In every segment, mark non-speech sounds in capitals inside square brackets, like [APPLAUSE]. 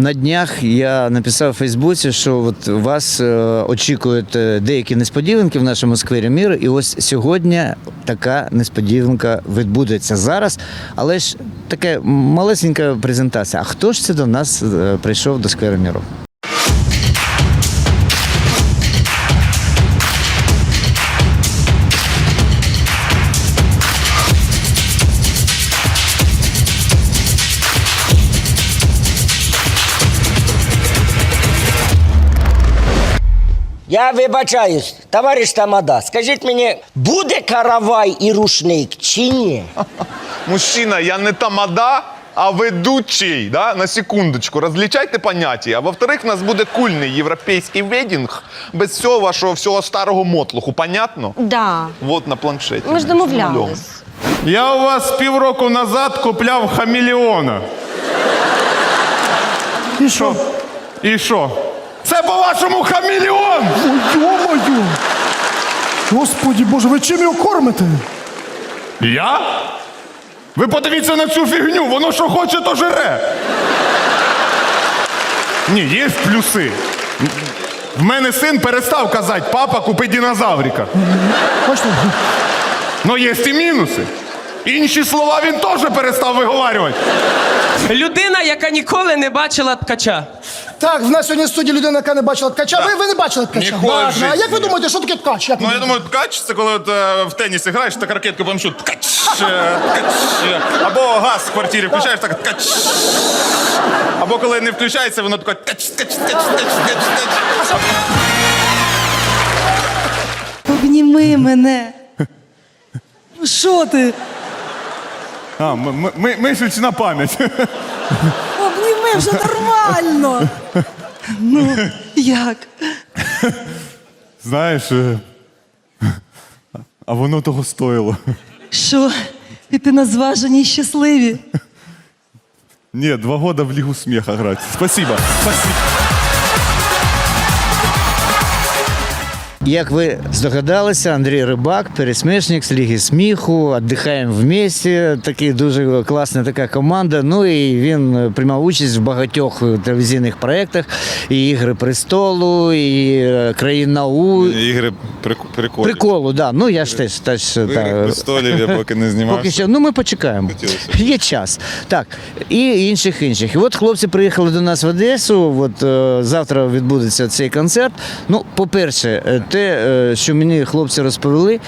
На днях я написав у Фейсбуці, що от вас е, очікують е, деякі несподіванки в нашому сквері міру. І ось сьогодні така несподіванка відбудеться зараз. Але ж така малесенька презентація. А хто ж це до нас е, прийшов до скверу міру? Я вибачаюсь, товариш Тамада, скажіть мені, буде каравай і рушник чи ні? Мужчина, я не тамада, а ведучий, да? на секундочку. Розлічайте поняття. А во-вторых, у нас буде кульний європейський ведінг без всього вашого всього старого мотлуху. Понятно? Да. Вот на планшеті. Ми ж домовлялись. Я у вас півроку назад купляв хамелеона. І що? І що? Це по-вашому хамелеон! Ой, Йо-моє! Господі Боже, ви чим його кормите? Я? Ви подивіться на цю фігню, воно що хоче, то жере. Ні, є плюси. В мене син перестав казати, папа, купи динозаврика. Ну є і мінуси. Інші слова він теж перестав виговарювати. Людина, яка ніколи не бачила ткача. Так, в нас сьогодні в студії людина, яка не бачила ткача. Ви, ви не бачили ткача? Ніколи в Ладно, А житті. як ви думаєте, що таке ткач? Як ви Ну, я думаю, ткач це коли от, е, в теніс граєш, так ракетку помчу. Ткач, е, ткач. е. Або газ в квартирі включаєш, так ткач. Або коли не включається, воно таке ткач, ткач, ткач, ткач, ткач, ткач. Обніми мене. Ну що ти? А, м- м- ми- мишечна пам'ять. Обніми вже нормально. Ну, як? Знаєш, е, а воно того стоїло. Що? І ти на зваженні щасливі? Ні, два года в Лігу сміха грати. Спасибо. Спасибо. Як ви здогадалися, Андрій Рибак, пересмішник з Ліги сміху, віддихаємо в місті. Такий дуже класна така команда. Ну і він приймав участь в багатьох телевізійних проєктах. І Ігри престолу, і е, країна У. Ігри прик- прикольні. Приколу, да. Ну я ж теж теж та, престолів я поки не знімався. Поки що, ну ми почекаємо. Хотілося. Є час. Так, і інших інших. І от хлопці приїхали до нас в Одесу. От е, завтра відбудеться цей концерт. Ну, по-перше, е, те, е, що мені хлопці розповіли.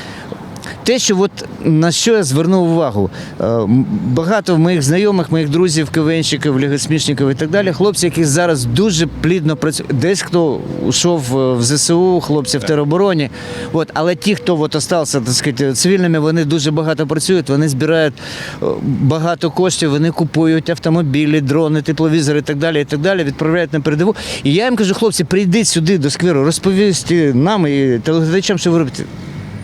Те, що от на що я звернув увагу, Е, багато моїх знайомих, моїх друзів, КВНщиків, лігосмішників і так далі, хлопці, які зараз дуже плідно працюють. Десь хто йшов е, в ЗСУ, хлопці в теробороні. От, але ті, хто от остався так сказати, цивільними, вони дуже багато працюють, вони збирають е, багато коштів, вони купують автомобілі, дрони, тепловізори і так далі, і так далі, відправляють на передову. І я їм кажу, хлопці, прийдіть сюди до скверу, розповісти нам і телеглядачам, що ви робите.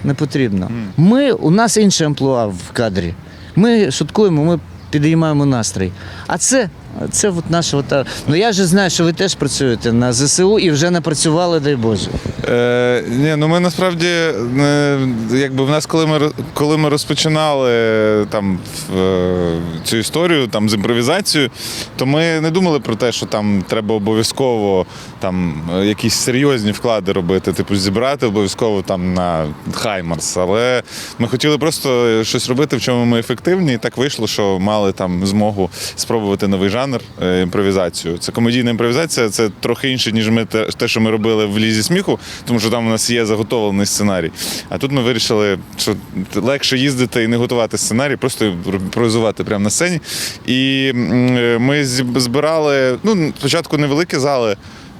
Не потрібно. Ми, у нас інше амплуа в кадрі. Ми шуткуємо, ми підіймаємо настрій. А це, це от наша. От, ну я ж знаю, що ви теж працюєте на ЗСУ і вже не працювали, дай Боже. Е, ні, ну ми насправді, е, якби в нас, коли ми коли ми розпочинали е, там е, цю історію там з імпровізацією, то ми не думали про те, що там треба обов'язково там якісь серйозні вклади робити, типу зібрати обов'язково там на Хаймарс. Але ми хотіли просто щось робити, в чому ми ефективні. І так вийшло, що мали там змогу спробувати новий жанр імпровізацію. Це комедійна імпровізація, це трохи інше, ніж ми те, що ми робили в лізі сміху, тому що там у нас є заготовлений сценарій. А тут ми вирішили, що легше їздити і не готувати сценарій, просто імпровізувати прямо на сцені. І е, ми збирали ну, спочатку невеликі зали.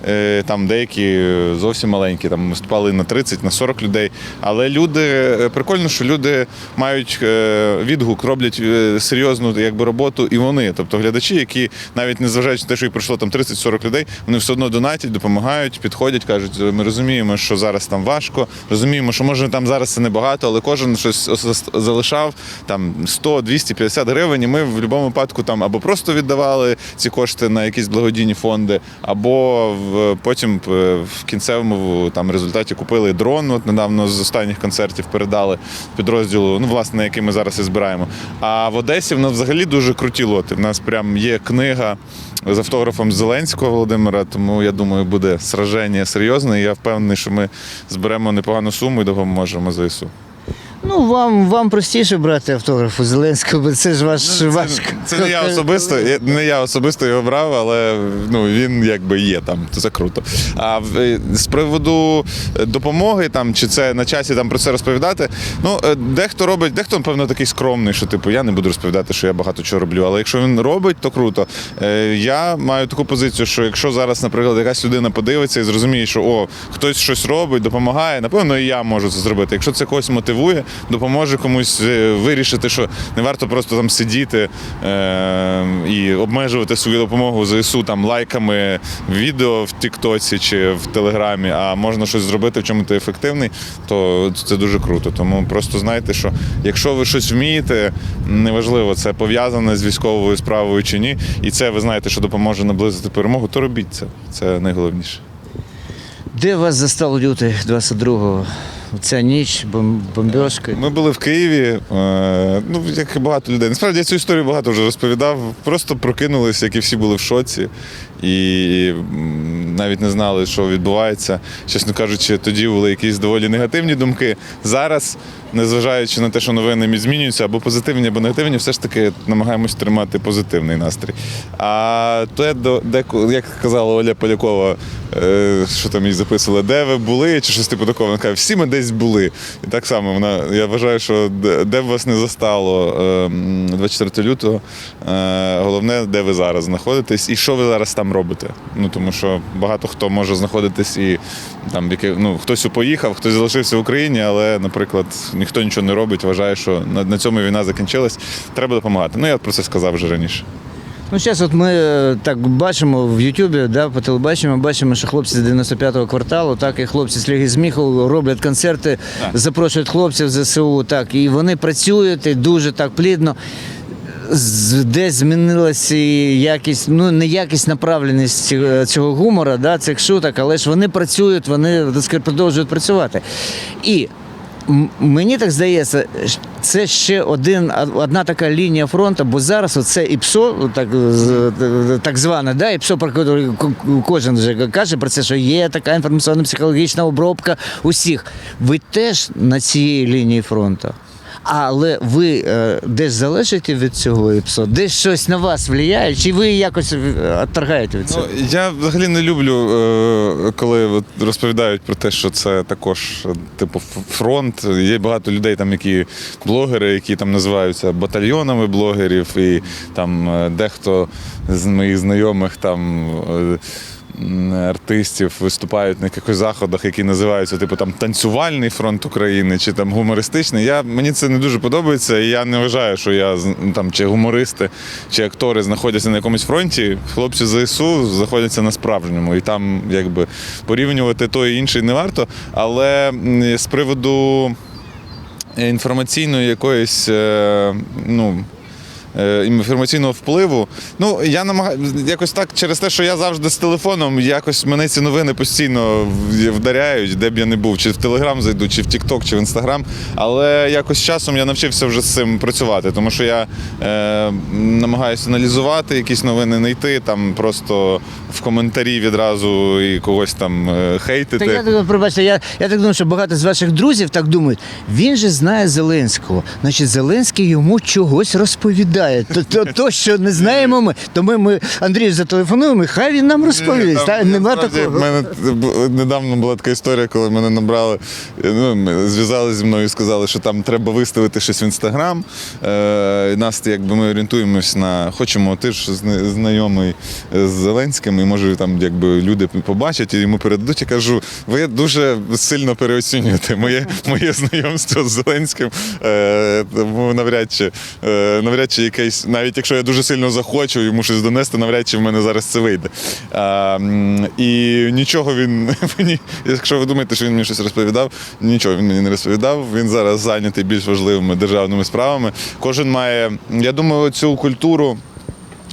Е, Там деякі зовсім маленькі, там виступали на 30, на 40 людей. Але люди е, прикольно, що люди мають е, відгук, роблять серйозну якби, роботу і вони. Тобто глядачі, які навіть не зважаючи на те, що їх прийшло там 30-40 людей, вони все одно донатять, допомагають, підходять, кажуть, ми розуміємо, що зараз там важко, розуміємо, що може там зараз це небагато, але кожен щось ос- залишав там 100, 200, 50 гривень. І ми в будь-якому випадку там або просто віддавали ці кошти на якісь благодійні фонди, або потім е, в кінцевому там результаті купили дрон. От недавно з останніх концертів передали підрозділу, ну власне, який ми зараз і збираємо. А в Одесі в нас взагалі дуже круті лоти. В нас прям є книга з автографом Зеленського Володимира. Тому я думаю, буде сраження серйозне. І я впевнений, що ми зберемо непогану суму і допоможемо ЗСУ. Ну, вам, вам простіше брати автограф у Зеленського, бо це ж ваш ваш. Ну, Це не я особисто, не я особисто його брав, але ну він якби є там. Це круто. А в- е, з приводу допомоги там чи це на часі там про це розповідати. Ну е, дехто робить, дехто напевно такий скромний, що типу я не буду розповідати, що я багато чого роблю. Але якщо він робить, то круто. Е, Я маю таку позицію, що якщо зараз, наприклад, якась людина подивиться і зрозуміє, що о, хтось щось робить, допомагає, напевно, і я можу це зробити. Якщо це когось мотивує, допоможе комусь е, вирішити, що не варто просто там сидіти е, і обмежувати свою допомогу ЗСУ там лайками відео в Тіктоці чи в Телеграмі, а можна щось зробити, в чому ти ефективний, то це дуже круто. Тому просто знайте, що якщо ви щось вмієте, неважливо, це пов'язане з військовою справою чи ні, і це ви знаєте, що допоможе наблизити перемогу, то робіть це. Це найголовніше. Де вас застав лютий 22-го? Ця ніч, бомбьошки. Ми були в Києві, е, ну як і багато людей. Насправді я цю історію багато вже розповідав. Просто прокинулися, як і всі були в шоці, і навіть не знали, що відбувається. Чесно кажучи, тоді були якісь доволі негативні думки. Зараз, незважаючи на те, що новини змінюються, або позитивні, або негативні, все ж таки намагаємось тримати позитивний настрій. А те, деко, як казала Оля Полякова, е, що там їй записували, де ви були, чи щось типу такого. Вона каже, всі ми десь були. І так само вона, я вважаю, що де, де б вас не застало е, 24 лютого, е, головне, де ви зараз знаходитесь і що ви зараз там робите. Ну тому що багато хто може знаходитись і там ну, хтось поїхав, хтось залишився в Україні, але, наприклад, ніхто нічого не робить, вважає, що на, на цьому війна закінчилась. Треба допомагати. Ну я про це сказав вже раніше. Ну, зараз от ми е, так бачимо в Ютубі, да, по телебаченню, бачимо, що хлопці з 95-го кварталу, так, і хлопці з Ліги Зміху роблять концерти, запрошують хлопців з ЗСУ, так, і вони працюють і дуже так плідно. Десь змінилася якість, ну не якість направленість ці- цього гумора, да, цих шуток, але ж вони працюють, вони так продовжують працювати. І Мені так здається, це ще один, одна така лінія фронту, бо зараз це ІПСО, так, так зване, да, ІПСО, про кожен вже каже про це, що є така інформаційно-психологічна обробка усіх. Ви теж на цій лінії фронту. Але ви е, десь залежите від цього ІПСО, десь щось на вас впливає, чи ви якось е, відторгаєте від цього? Ну, я взагалі не люблю, е, коли розповідають про те, що це також типу фронт. Є багато людей, там, які блогери, які там називаються батальйонами блогерів, і там дехто з моїх знайомих там. Е, Артистів виступають на якихось заходах, які називаються типу там танцювальний фронт України чи там гумористичний. Я мені це не дуже подобається, і я не вважаю, що я ну, там чи гумористи, чи актори знаходяться на якомусь фронті. Хлопці ЗСУ знаходяться на справжньому, і там якби порівнювати той і інший не варто. Але з приводу інформаційної якоїсь, е, ну. Е, Інформаційного впливу. Ну, я намагаю якось так через те, що я завжди з телефоном, якось мене ці новини постійно вдаряють, де б я не був, чи в Телеграм зайду, чи в Тікток, чи в Інстаграм. Але якось часом я навчився вже з цим працювати, тому що я е, намагаюся аналізувати якісь новини, не йти там просто в коментарі відразу і когось там е, хейтити. Та я так, пробачте, я, я так думаю, що багато з ваших друзів так думають. Він же знає Зеленського. Значить, Зеленський йому чогось розповідає. То, то, то що не знаємо ми, то ми, ми Андрію зателефонуємо, і хай він нам розповість. Та, нема такого. в мене б- недавно була така історія, коли мене набрали, ну, ми зв'язали зі мною і сказали, що там треба виставити щось в інстаграм. Е, і нас якби ми орієнтуємось на хочемо, ти ж зна- знайомий з Зеленським, і може там якби люди побачать і йому передадуть. Я кажу, ви дуже сильно переоцінюєте моє, моє знайомство з Зеленським. Е, тому навряд чи е, навряд чи якесь, навіть якщо я дуже сильно захочу йому щось донести, навряд чи в мене зараз це вийде. А, і нічого він [LAUGHS] мені, якщо ви думаєте, що він мені щось розповідав, нічого він мені не розповідав. Він зараз зайнятий більш важливими державними справами. Кожен має, я думаю, цю культуру.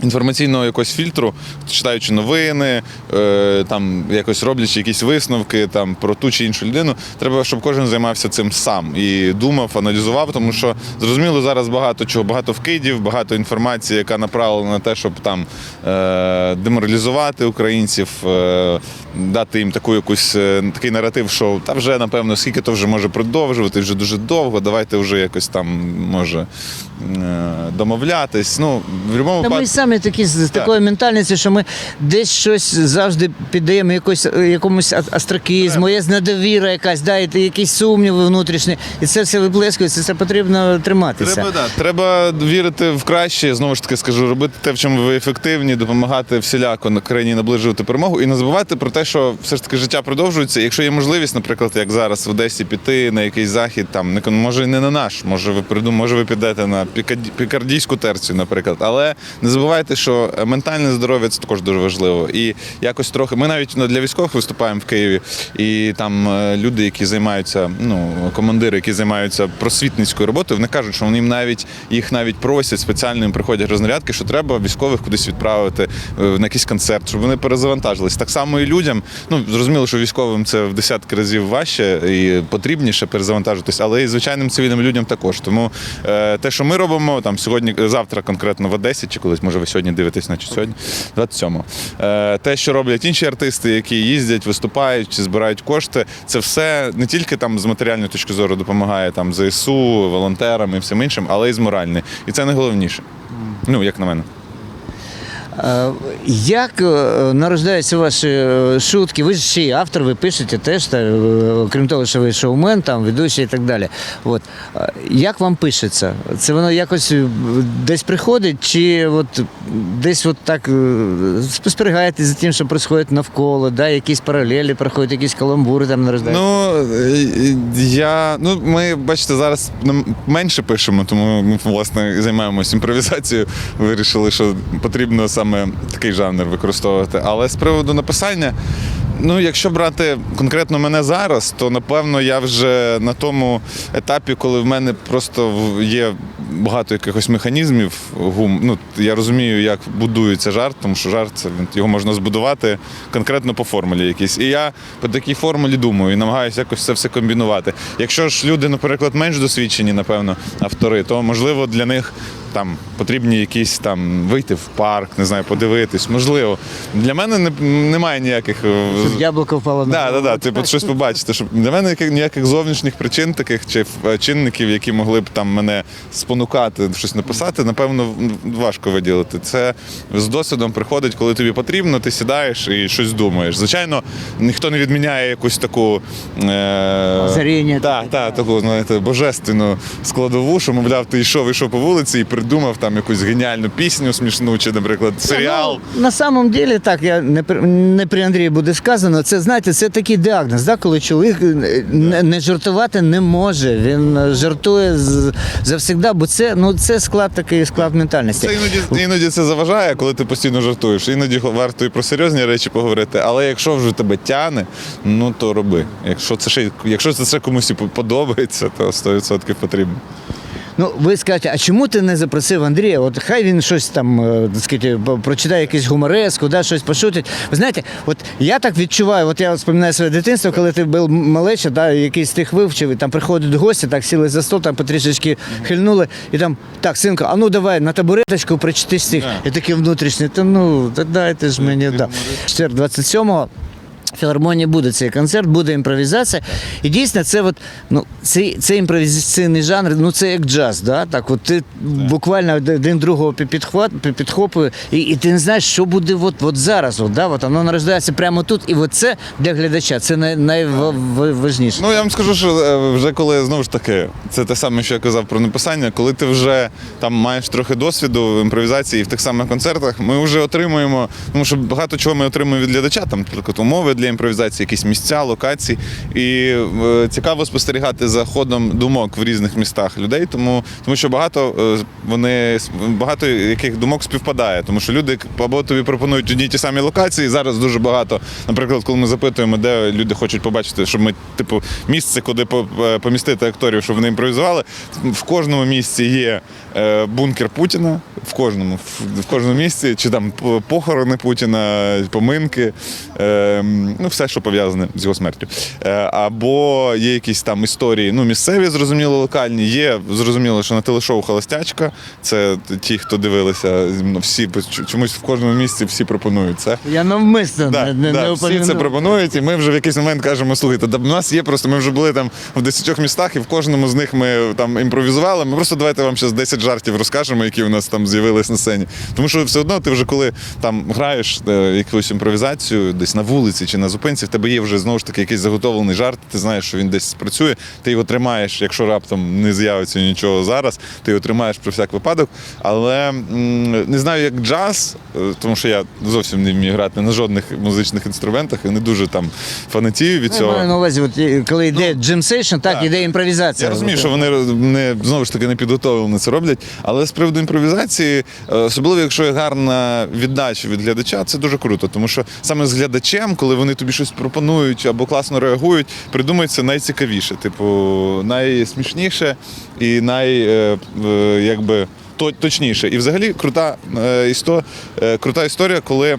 Інформаційного якогось фільтру, читаючи новини, е, там якось роблячи якісь висновки там про ту чи іншу людину, треба, щоб кожен займався цим сам. І думав, аналізував, тому що зрозуміло зараз багато чого, багато вкидів, багато інформації, яка направлена на те, щоб там е, деморалізувати українців, е, дати їм таку якусь е, такий наратив, що та вже напевно скільки то вже може продовжувати, вже дуже довго. Давайте вже якось там може е, домовлятись. Ну в будь-якому Та ми самі такі з такою ментальністю, що ми десь щось завжди піддаємо якось, якомусь а- астракізму, є недовіра якась, да, і якісь сумніви внутрішні. І це все виплескується, це потрібно триматися. Треба, да, треба вірити в краще, знову ж таки скажу, робити те, в чому ви ефективні, допомагати всіляко на країні наближувати перемогу і не забувати про те, що все ж таки життя продовжується. Якщо є можливість, наприклад, як зараз в Одесі піти на якийсь захід, там не може не на наш, може ви придум, може ви підете на пікардійську терцію, наприклад. Але не забувайте, що ментальне здоров'я це також дуже важливо. І якось трохи ми навіть ну, для військових виступаємо в Києві, і там е, люди, які займаються, ну командири, які займаються просвітницькою роботою, вони кажуть, що вони навіть їх навіть просять спеціально їм приходять рознарядки, що треба військових кудись відправити е, на якийсь концерт, щоб вони перезавантажились. Так само і людям. Ну зрозуміло, що військовим це в десятки разів важче і потрібніше перезавантажитись, але і звичайним цивільним людям також. Тому е, те, що ми робимо там сьогодні, завтра конкретно в Одесі, чи колись, може, ви сьогодні дивитесь, значить сьогодні, 27-го. Е, те, що роблять інші артисти, які їздять, виступають чи збирають кошти, це все не тільки там з матеріальної точки зору допомагає там ЗСУ, волонтерам і всім іншим, але й з моральної. І це найголовніше. Ну, як на мене. Як е, нарождаються ваші е, шутки? Ви ж ще й автор, ви пишете теж, та, е, крім того, що ви шоумен, там, ведучий і так далі. От. Як вам пишеться? Це воно якось десь приходить, чи от десь от так спостерігаєте за тим, що відбувається навколо, да? якісь паралелі проходять, якісь каламбури там нарождаються? Ну я ну ми бачите зараз менше пишемо, тому ми власне займаємося імпровізацією. Вирішили, що потрібно саме такий жанр використовувати. Але з приводу написання. Ну, якщо брати конкретно мене зараз, то напевно я вже на тому етапі, коли в мене просто є багато якихось механізмів. Гум. Ну, я розумію, як будується жарт, тому що жарт це його можна збудувати конкретно по формулі якійсь. І я по такій формулі думаю і намагаюся якось це все комбінувати. Якщо ж люди, наприклад, менш досвідчені, напевно, автори, то можливо для них там потрібні якісь там вийти в парк, не знаю, подивитись. Можливо, для мене не, немає ніяких е, Щоб яблуко впало на Да, да, да. Типу, щось побачити. Щоб для мене ніяких- ніяких зовнішніх причин таких чи е, чинників, які могли б там мене спонукати щось написати, напевно, важко виділити. Це з досвідом приходить, коли тобі потрібно, ти сідаєш і щось думаєш. Звичайно, ніхто не відміняє якусь таку е... Так, так, таку, знаєте, божественну складову, що, мовляв, ти йшов, йшов по вулиці і придумав там якусь геніальну пісню смішну, чи, наприклад, серіал. Ну, на самом деле, так, я не, при- не при Андрії буде сказано, це знаєте, це такий діагноз, да, коли чоловік е, не, не жартувати не може. Він жартує з- завсігда, бо це, ну, це склад такий склад ментальності. Це іноді, іноді це заважає, коли ти постійно жартуєш. Іноді варто і про серйозні речі поговорити. Але якщо вже тебе тяне, ну то роби. Якщо це ще якщо це ще комусь подобається, то 100% потрібно. Ну, ви скажете, а чому ти не запросив Андрія? От хай він щось там, е, так сказати, прочитає якийсь гумореску, да, щось пошутить. Ви знаєте, от я так відчуваю, от я вспоминаю своє дитинство, коли ти був малеча, да, якийсь тих вивчив, і там приходять гості, так сіли за стол, там потрішечки хильнули, і там, так, синку, а ну давай на табуреточку прочти стих. І таке внутрішнє, та ну, та дайте ж мені. Да. Четвер 27-го в філармонії буде цей концерт, буде імпровізація. І дійсно, це от, ну, цей, цей імпровізаційний жанр, ну це як джаз, да? так, от ти буквально один другого пі- підхват, пі- і, і ти не знаєш, що буде от, от зараз. От, да? от воно нарождається прямо тут. І от це для глядача це най, найважніше. Ну я вам скажу, що е, вже коли знову ж таки, це те саме, що я казав про написання, коли ти вже там маєш трохи досвіду в імпровізації в тих самих концертах, ми вже отримуємо, тому що багато чого ми отримуємо від глядача, там, наприклад, умови для для імпровізації якісь місця, локації. І е, цікаво спостерігати за ходом думок в різних містах людей, тому, тому що багато е, вони багато яких думок співпадає, тому що люди або тобі пропонують одні ті самі локації. Зараз дуже багато, наприклад, коли ми запитуємо, де люди хочуть побачити, щоб ми, типу, місце, куди е, помістити акторів, щоб вони імпровізували. В кожному місці є бункер Путіна, в кожному, в, кожному місці, чи там похорони Путіна, поминки, е, ну все, що пов'язане з його смертю. Е, або є якісь там історії, ну місцеві, зрозуміло, локальні. Є зрозуміло, що на телешоу Холостячка, це ті, хто дивилися, всі чомусь в кожному місці всі пропонують це. Я навмисно Да, не, да, не всі це пропонують, і ми вже в якийсь момент кажемо: слухайте, да, в нас є просто. Ми вже були там в 10 містах, і в кожному з них ми там імпровізували. Ми просто давайте вам зараз 10 жартів розкажемо, які у нас там з'явились на сцені. Тому що все одно ти вже коли там граєш е, якусь імпровізацію десь на вулиці чи на зупинці, в тебе є вже знову ж таки якийсь заготовлений жарт. Ти знаєш, що він десь спрацює. Ти його тримаєш, якщо раптом не з'явиться нічого зараз, ти його тримаєш про всяк випадок. Але не знаю, як джаз, е, тому що я зовсім не вмію грати на жодних музичних інструментах і не дуже там фанатію від Я цього. маю на увазі, от, коли йде джим сейшн, так, так. іде імпровізація. Я розумію, що вони не знову ж таки не підготовлені це роблять. Але з приводу імпровізації, е, особливо якщо є гарна віддача від глядача, це дуже круто. Тому що саме з глядачем, коли вони тобі щось пропонують або класно реагують, придумається найцікавіше, типу, найсмішніше і най е, якби. Точніше, і взагалі крута, е, е, крута історія, коли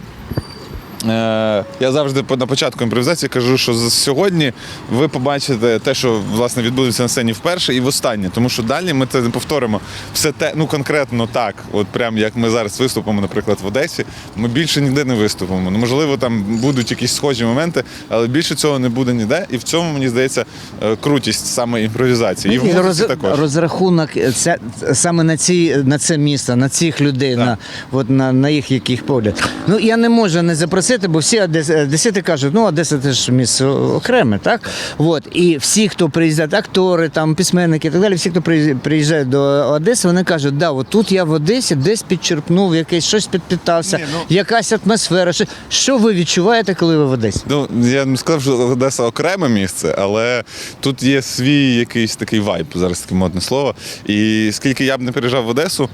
Я завжди на початку імпровізації кажу, що сьогодні ви побачите те, що власне відбудеться на сцені вперше і востаннє, тому що далі ми це не повторимо. Все те, ну конкретно так, от прям як ми зараз виступимо, наприклад, в Одесі, ми більше ніде не виступимо. Ну, можливо, там будуть якісь схожі моменти, але більше цього не буде ніде. І в цьому мені здається е, крутість саме імпровізації. І в І музиці роз, також. розрахунок е, це, саме на, ці, на це місто, на цих людей, на, от, на, на їх яких погляд. Ну я не можу не запросити, бо всі одес- одесити кажуть, ну Одеса це ж місце окреме, так? От, і всі, хто приїздять, актори, там, письменники і так далі, всі, хто приїжджають до Одеси, вони кажуть, да, от тут я в Одесі десь підчерпнув, якесь щось підпитався, Ні, ну- якась атмосфера. Що, що ви відчуваєте, коли ви в Одесі? Ну, я не сказав, що Одеса окреме місце, але тут є свій якийсь такий вайб, зараз таке модне слово. І скільки я б не переїжджав в Одесу,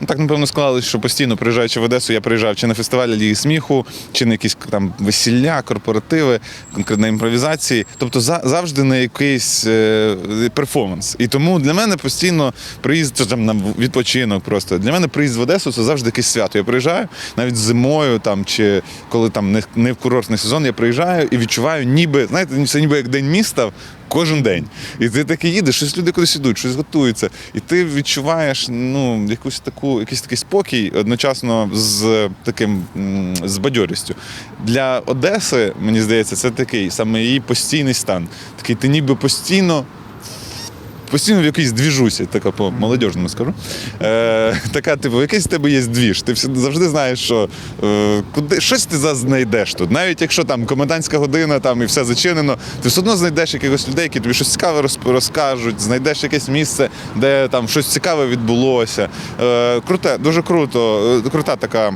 ну так напевно склалось, що постійно приїжджаючи в Одесу, я приїжджав чи на фестиваль Ліги сміху, чи на якісь там весілля, корпоративи, конкретно імпровізації. Тобто за, завжди на якийсь е, перформанс. І тому для мене постійно приїзд там на відпочинок просто. Для мене приїзд в Одесу це завжди якесь свято. Я приїжджаю навіть зимою, там чи коли там не, не в курортний сезон, я приїжджаю і відчуваю, ніби знаєте, це ніби як день міста. Кожен день. І ти таки їдеш, щось люди кудись ідуть, щось готуються. І ти відчуваєш ну, якусь таку, якийсь такий спокій одночасно з таким з бадьорістю. Для Одеси, мені здається, це такий саме її постійний стан. Такий ти ніби постійно постійно в якійсь двіжусі, така по молодіжному скажу. Е, така, типу, якийсь в тебе є двіж. Ти завжди знаєш, що е, куди щось ти знайдеш тут. Навіть якщо там комендантська година там і все зачинено, ти все одно знайдеш якихось людей, які тобі щось цікаве розкажуть, знайдеш якесь місце, де там щось цікаве відбулося. Е, круте, дуже круто, е, крута така.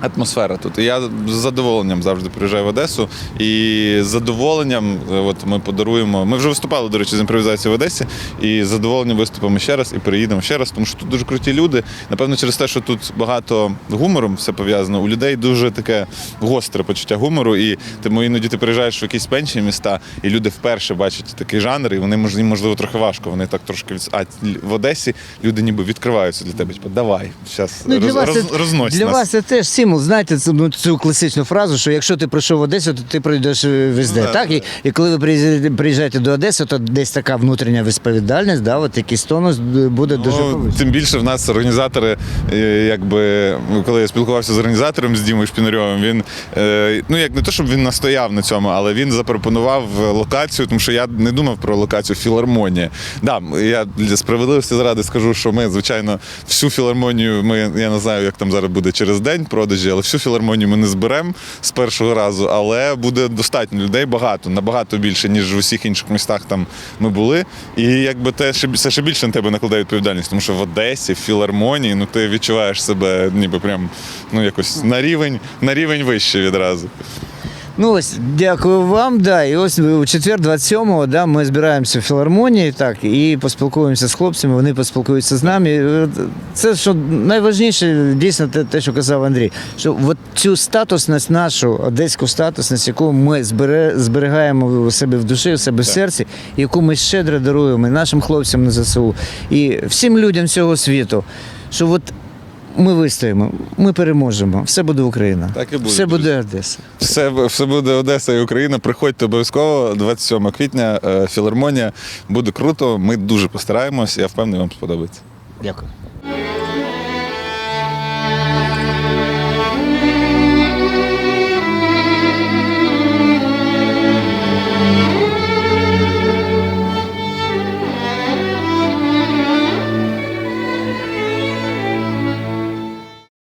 Атмосфера тут. Я з задоволенням завжди приїжджаю в Одесу. І з задоволенням е, от ми подаруємо. Ми вже виступали, до речі, з імпровізацією в Одесі. І з задоволенням виступимо ще раз і приїдемо ще раз, тому що тут дуже круті люди. Напевно, через те, що тут багато гумором все пов'язано, у людей дуже таке гостре почуття гумору. І тому іноді ти приїжджаєш в якісь менші міста, і люди вперше бачать такий жанр, і вони можливо трохи важко. Вони так трошки від... А в Одесі люди ніби відкриваються для тебе. Типу, давай, зараз Ну, для роз, вас, роз, це, рознось для нас. вас це теж символ. Знаєте, цю, ну, цю класичну фразу, що якщо ти прийшов в Одесу, то ти прийдеш е, везде. Да, так? І, і коли ви приїжджаєте до Одеси, то десь така внутрішня відповідальність, да, от якийсь тонус буде дуже Ну, повищений. тим більше в нас організатори, е, якби ну, коли я спілкувався з організатором з Дімою Шпінарьовим, він е, ну як не то, щоб він настояв на цьому, але він запропонував локацію, тому що я не думав про локацію філармонія. Да, я для справедливості заради скажу, що ми, звичайно, всю філармонію, ми я не знаю, як там зараз буде через день продажі, але всю філармонію ми не зберемо з першого разу, але буде достатньо людей багато, набагато більше, ніж в усіх інших містах там ми були. І якби те ще ще більше на тебе накладає відповідальність, тому що в Одесі, в філармонії, ну ти відчуваєш себе ніби прям ну якось на рівень, на рівень вище відразу. Ну ось, дякую вам. Да, і ось у четвер, 27-го, да, ми збираємося в філармонії, так, і поспілкуємося з хлопцями, вони поспілкуються з нами. Е, Це що найважніше, дійсно, те, те, що казав Андрій, що от цю статусність нашу, одеську статусність, яку ми збере, зберігаємо у себе в душі, у себе в серці, яку ми щедро даруємо і нашим хлопцям на ЗСУ і всім людям цього світу, що от ми вистоїмо, ми переможемо, все буде Україна. Так і буде, Все друзі. буде Одеса. Все, все буде Одеса і Україна. Приходьте обов'язково 27 квітня. е, Філармонія буде круто. Ми дуже постараємось. Я впевнений, вам сподобається. Дякую.